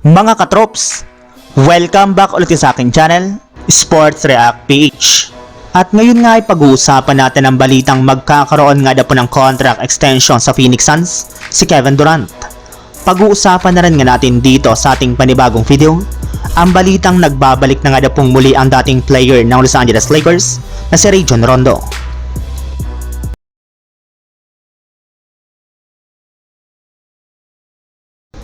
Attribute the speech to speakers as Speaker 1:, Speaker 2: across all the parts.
Speaker 1: Mga katrops, welcome back ulit sa aking channel, Sports React PH. At ngayon nga ay pag-uusapan natin ang balitang magkakaroon nga daw po ng contract extension sa Phoenix Suns, si Kevin Durant. Pag-uusapan na rin nga natin dito sa ating panibagong video, ang balitang nagbabalik na nga daw pong muli ang dating player ng Los Angeles Lakers na si Rajon Rondo.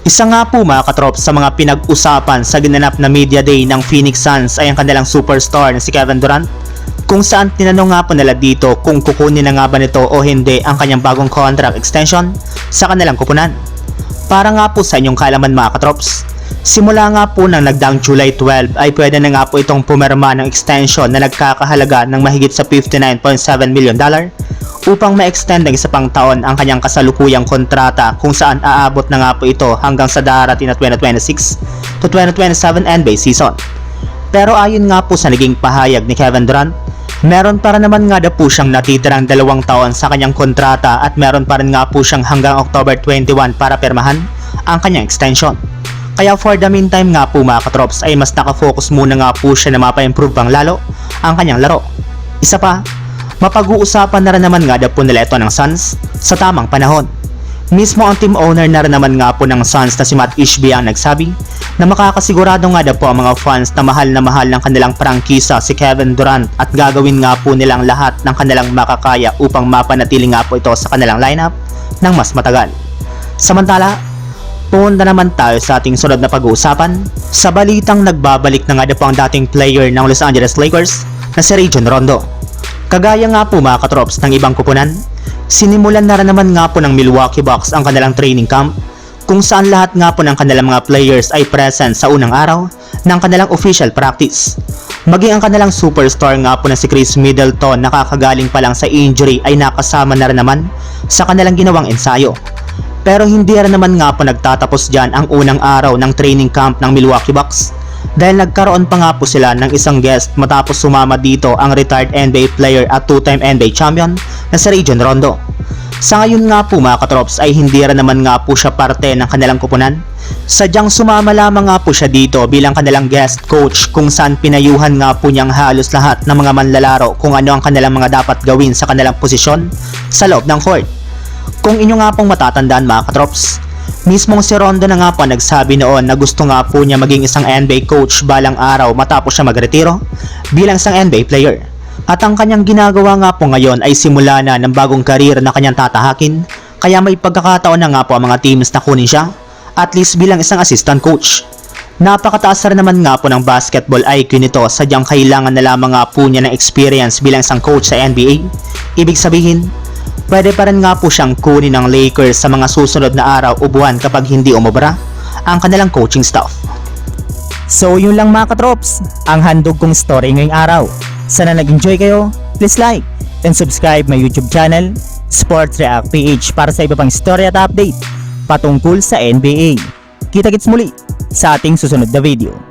Speaker 1: Isa nga po mga katrop sa mga pinag-usapan sa ginanap na media day ng Phoenix Suns ay ang kanilang superstar na si Kevin Durant kung saan tinanong nga po nila dito kung kukunin na nga ba nito o hindi ang kanyang bagong contract extension sa kanilang kupunan. Para nga po sa inyong kaalaman mga katrops, simula nga po ng nagdaang July 12 ay pwede na nga po itong pumirma ng extension na nagkakahalaga ng mahigit sa 59.7 million dollar upang ma-extend ng isa pang taon ang kanyang kasalukuyang kontrata kung saan aabot na nga po ito hanggang sa darating na 2026 to 2027 NBA season. Pero ayon nga po sa naging pahayag ni Kevin Durant, meron pa rin naman nga daw po siyang natitirang dalawang taon sa kanyang kontrata at meron pa rin nga po siyang hanggang October 21 para permahan ang kanyang extension. Kaya for the meantime nga po mga katrops ay mas nakafocus muna nga po siya na mapa-improve pang lalo ang kanyang laro. Isa pa, mapag-uusapan na rin naman nga daw po nila ito ng Suns sa tamang panahon. Mismo ang team owner na rin naman nga po ng Suns na si Matt Ishbia ang nagsabi na makakasigurado nga daw po ang mga fans na mahal na mahal ng kanilang prangkisa si Kevin Durant at gagawin nga po nilang lahat ng kanilang makakaya upang mapanatili nga po ito sa kanilang lineup ng mas matagal. Samantala, Punta naman tayo sa ating sunod na pag-uusapan sa balitang nagbabalik na nga po ang dating player ng Los Angeles Lakers na si Rajon Rondo. Kagaya nga po mga katrops ng ibang kupunan, sinimulan na rin naman nga po ng Milwaukee Bucks ang kanilang training camp kung saan lahat nga po ng kanilang mga players ay present sa unang araw ng kanilang official practice. Maging ang kanilang superstar nga po na si Chris Middleton nakakagaling pa lang sa injury ay nakasama na rin naman sa kanilang ginawang ensayo. Pero hindi rin naman nga po nagtatapos dyan ang unang araw ng training camp ng Milwaukee Bucks dahil nagkaroon pa nga po sila ng isang guest matapos sumama dito ang retired NBA player at two-time NBA champion na si Rajon Rondo. Sa ngayon nga po mga katrops ay hindi rin naman nga po siya parte ng kanilang kupunan. Sadyang sumama lamang nga po siya dito bilang kanilang guest coach kung saan pinayuhan nga po niyang halos lahat ng mga manlalaro kung ano ang kanilang mga dapat gawin sa kanilang posisyon sa loob ng court. Kung inyo nga pong matatandaan mga katrops, mismong si Rondo na nga po nagsabi noon na gusto nga po niya maging isang NBA coach balang araw matapos siya magretiro bilang isang NBA player. At ang kanyang ginagawa nga po ngayon ay simula na ng bagong karir na kanyang tatahakin kaya may pagkakataon na nga po ang mga teams na kunin siya at least bilang isang assistant coach. Napakataas rin naman nga po ng basketball IQ nito sadyang kailangan na lamang nga po niya ng experience bilang isang coach sa NBA. Ibig sabihin, pwede pa rin nga po siyang kunin ng Lakers sa mga susunod na araw o buwan kapag hindi umubra ang kanilang coaching staff.
Speaker 2: So yun lang mga katrops, ang handog kong story ngayong araw. Sana nag-enjoy kayo, please like and subscribe my YouTube channel, Sports React PH para sa iba pang story at update patungkol sa NBA. Kita-kits muli sa ating susunod na video.